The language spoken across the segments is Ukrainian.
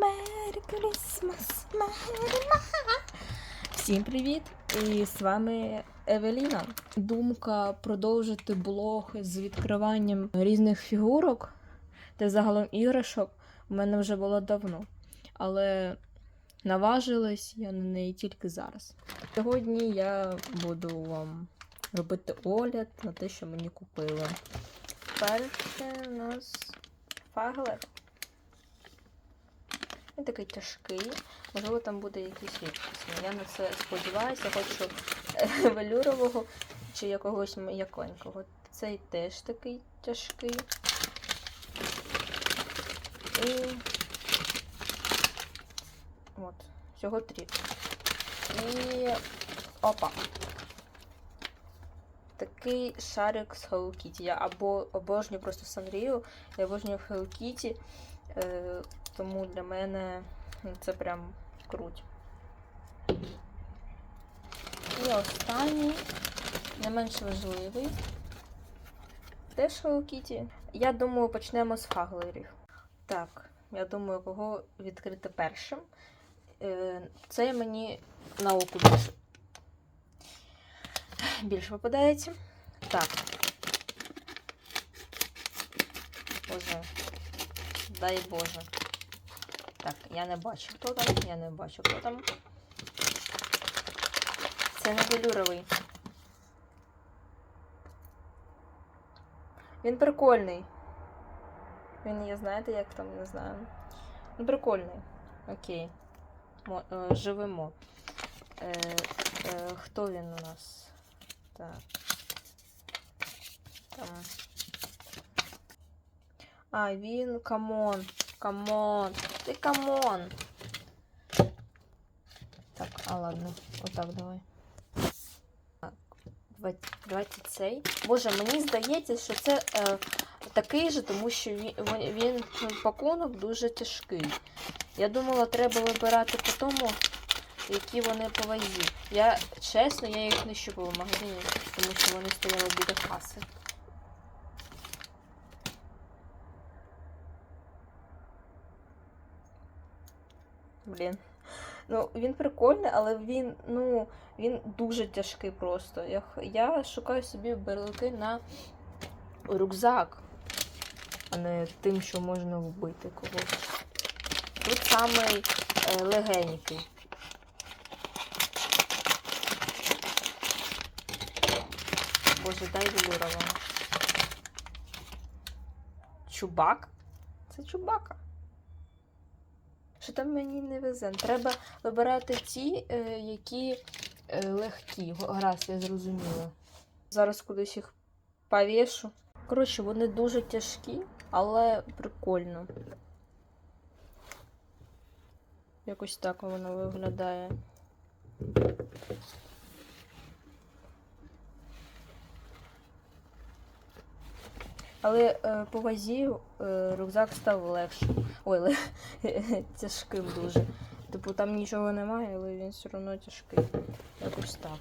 Merry Christmas, Merry Всім привіт! І з вами Евеліна. Думка продовжити блог з відкриванням різних фігурок та загалом іграшок у мене вже було давно. Але наважилась я на неї тільки зараз. Сьогодні я буду вам робити огляд на те, що мені купили. Перше у нас фаглер. Він такий тяжкий. Можливо, там буде якийсь рідкісний. Я на це сподіваюся, хочу е, велюрового чи якогось м'яконького. Цей теж такий тяжкий. І от, всього три. І опа. Такий шарик з Hello Kitty. Я або обожнюю просто Санрію, я обожнюю Hello Kitty. Тому для мене це прям круть. І останній, не менш важливий. Теж Hello Kitty. Я думаю, почнемо з фаглерів. Так, я думаю, кого відкрити першим. Е, Це мені на око більше. Більше попадається. Так. Боже. Дай Боже. Так, я не бачу, хто там, я не бачу, хто там. Це не велюровий. Він прикольний. Він є, знаєте, як там, не знаю. Він прикольний. Окей. Мо, е, живемо. Е, е, хто він у нас? Так. Там. А, він камон. Камон. Ти камон. Так, а ладно. Отак давай. Так, давайте, цей. Боже, мені здається, що це е, такий же, тому що він, він ну, пакунок дуже тяжкий. Я думала, треба вибирати по тому, які вони по вазі. Я чесно, я їх не щупала в магазині, тому що вони стояли біля каси. Блін. Ну, він прикольний, але він, ну, він дуже тяжкий просто. Я, я шукаю собі берлики на рюкзак, а не тим, що можна вбити когось. Тут самий е, легенький. Боже, дай велюрова. Чубак? Це чубака. Що там мені не везе? Треба вибирати ті, е, які е, легкі. Гаразд, я зрозуміла. Зараз кудись їх повішу. Коротше, вони дуже тяжкі, але прикольно. Якось так воно виглядає. Але е, по вазі е, рюкзак став легшим. Ой, ле... тяжким дуже. Типу там нічого немає, але він все одно тяжкий. Якось так.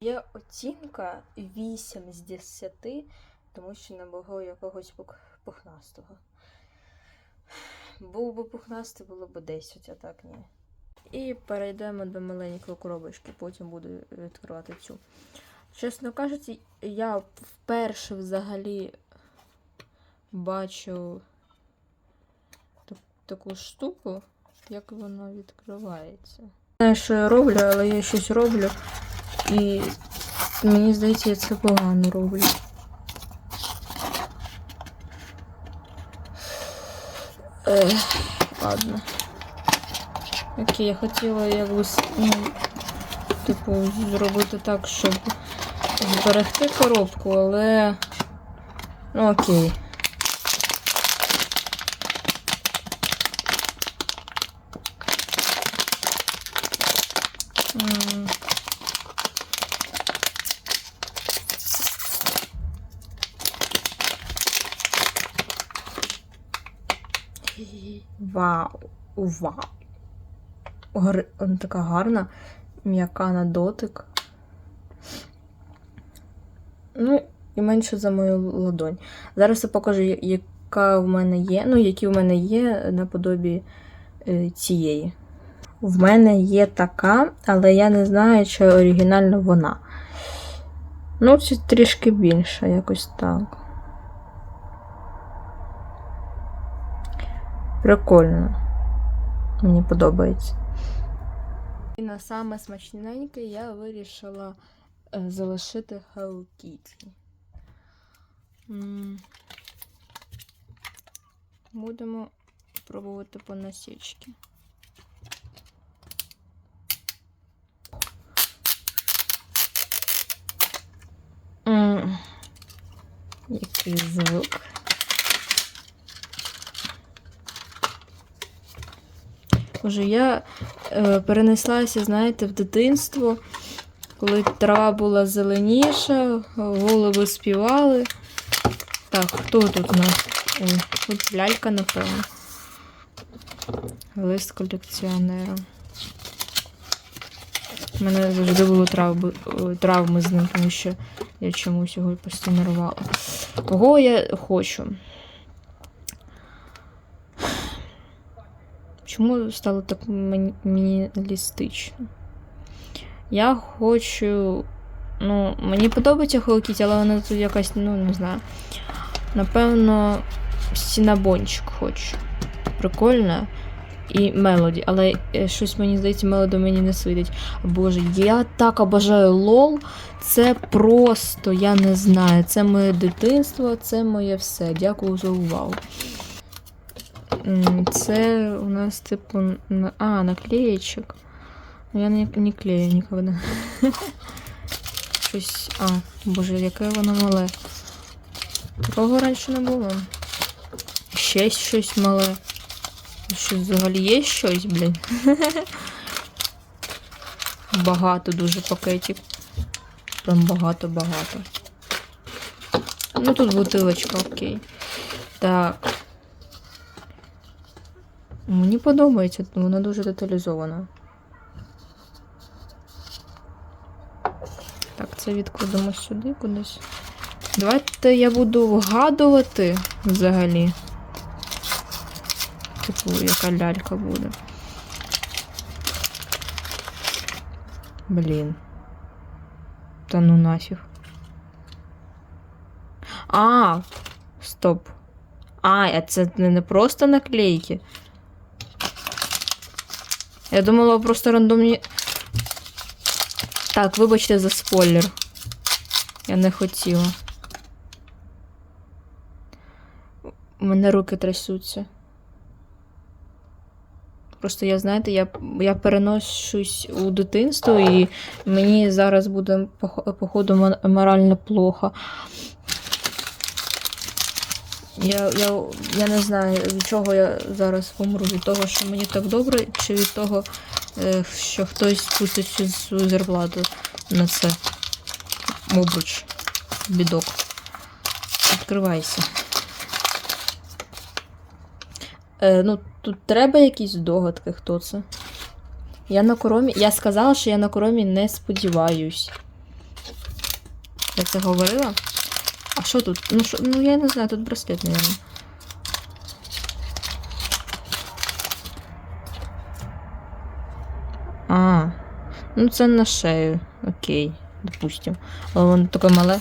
Є оцінка 8 з 10, тому що не було якогось пухнастого. Був би пухнастий, було б 10, а так ні. І перейдемо до маленької коробочки, потім буду відкривати цю. Чесно кажучи, я вперше взагалі бачу таку штуку, як вона відкривається. Не знаю, що я роблю, але я щось роблю. І мені здається, я це погано роблю. Ех, ладно. Окей, я хотіла якось, ну, типу, зробити так, щоб зберегти коробку, але. Ну окей. Вау! Вау! Гар... Вона така гарна, м'яка на дотик. Ну, і менше за мою ладонь. Зараз я покажу, яка в мене є. Ну, які в мене є наподобі е, цієї. В мене є така, але я не знаю, чи оригінально вона. Ну, це трішки більше, якось так. Прикольно. Мені подобається. І на саме смачненьке я вирішила е, залишити Hello Kitty. Будемо пробувати по насічки. Який звук. Боже, я е, перенеслася, знаєте, в дитинство, коли трава була зеленіша, голуби співали. Так, хто тут у нас? Ой, тут лялька, напевно. Лист колекціонера. У мене завжди були травми, травми з ним, тому що я чомусь його постійно рвала. Кого я хочу? Чому стало так мінімалістично? Я хочу. Ну, мені подобається Kitty, але вона тут якась, ну, не знаю. Напевно, Сінабончик хочу. Прикольно. І Мелоді, але е, щось мені здається, Мелоді мені не світить. Боже, я так обожаю лол. Це просто, я не знаю. Це моє дитинство, це моє все. Дякую за увагу. Це у нас, типу, а, наклеєчок. Ну, я не, не клею ніколи. Щось. А, боже, яке воно мале. Такого раніше не було. Ще щось мале. Що взагалі є щось, блін? Багато дуже пакетів. Прям багато-багато. Ну тут бутилочка, окей. Так. Мені подобається, вона дуже деталізована. Так, це відкладемо сюди кудись. Давайте я буду вгадувати взагалі. Типу, яка лялька буде. Блін. Та ну нафіг. А, стоп. А, а це не просто наклейки. Я думала просто рандомні. Так, вибачте за спойлер. Я не хотіла. У мене руки трясуться. Просто я, знаєте, я, я переношусь у дитинство, і мені зараз буде, походу, морально плохо. Я, я, я не знаю, від чого я зараз помру. Від того, що мені так добре, чи від того, е, що хтось пустить свою зарплату на це. Обруч. Бідок. Відкривайся. Е, ну, тут треба якісь догадки, хто це. Я на коромі. Я сказала, що я на коромі не сподіваюсь. Я це говорила? А що тут? Ну, що, ну я не знаю, тут браслет, мабуть. А, ну це на шею. Окей, допустим. Але воно таке мале.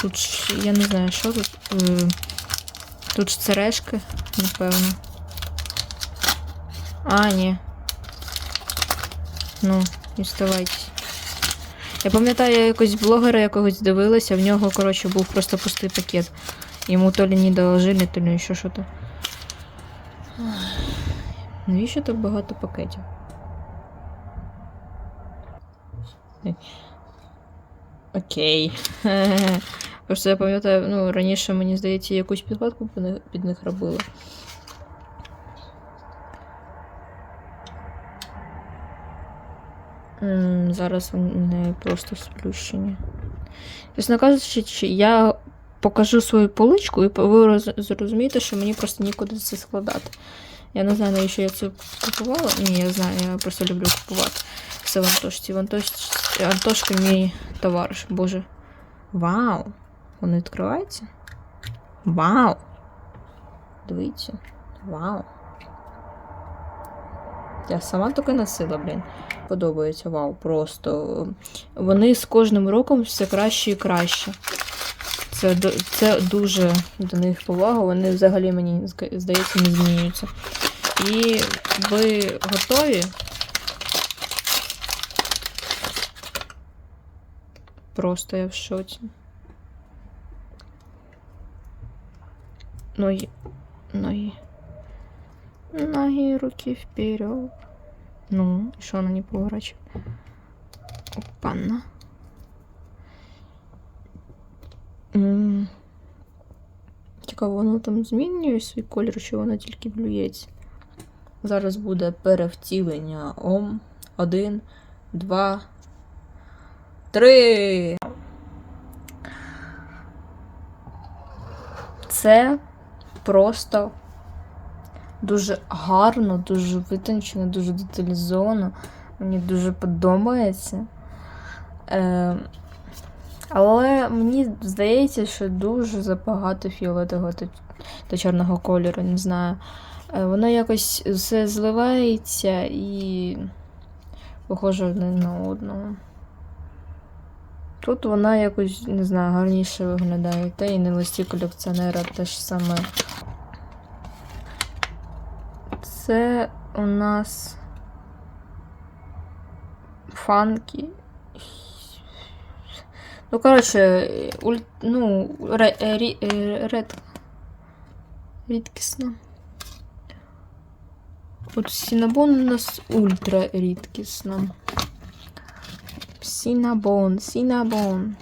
Тут я не знаю, що тут. Тут ж сережки, напевно. А, ні. Ну, діставайтесь. Я пам'ятаю, я якось блогера якогось дивилася, в нього, коротше, був просто пустий пакет. Йому то ли не доложили, то ли ще що то. Навіщо так багато пакетів? Окей. Просто я пам'ятаю, ну, раніше, мені здається, якусь підкладку під них- робили. Зараз вони просто сплющені. Чесно кажучи, я покажу свою поличку, і ви зрозумієте, що мені просто нікуди це складати. Я не знаю, навіщо я це купувала. Ні, я знаю, я просто люблю купувати все в Антошці. В Антош... Антошка мій товариш. Боже. Вау! Воно відкривається? Вау! Дивіться. Вау. Я сама таке носила, блін. Подобається, вау, просто. Вони з кожним роком все краще і краще. Це, це дуже до них повага, вони взагалі мені здається не змінюються. І ви готові? Просто я в шоці. Ноги. Ноги. Ноги, руки вперед. Ну, і що вона не поворачує? Опанна. М. Цікаво, воно там змінює свій колір, чи воно тільки блюється. Зараз буде перевтілення Ом. Один, два, три. Це просто дуже гарно, дуже витончено, дуже деталізовано. Мені дуже подобається. Е, але мені здається, що дуже забагато фіолетового та, та чорного кольору, не знаю. Е, воно якось все зливається і похоже одне на одного. Тут вона якось, не знаю, гарніше виглядає. Та і на листі колекціонера теж саме. Це у нас фанки. Ну, коротше, уль... ну, ре... е, е, рідкісно. От Сінабон у нас ультра рідкісно. Сінабон, Сінабон.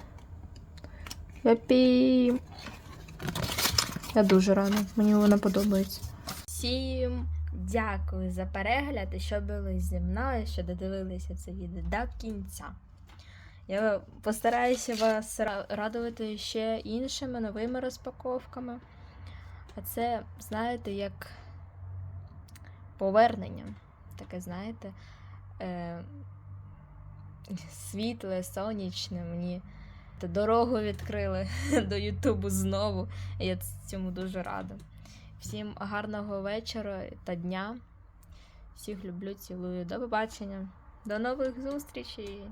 Епі. Я дуже рада. Мені вона подобається. Всім дякую за перегляд і що були зі мною, що додивилися це відео до кінця. Я постараюся вас радувати ще іншими новими розпаковками. А це, знаєте, як повернення. Таке, знаєте, е- світле, сонячне мені. Дорогу відкрили до Ютубу знову. Я цьому дуже рада. Всім гарного вечора та дня. Всіх люблю, цілую. До побачення. До нових зустрічей!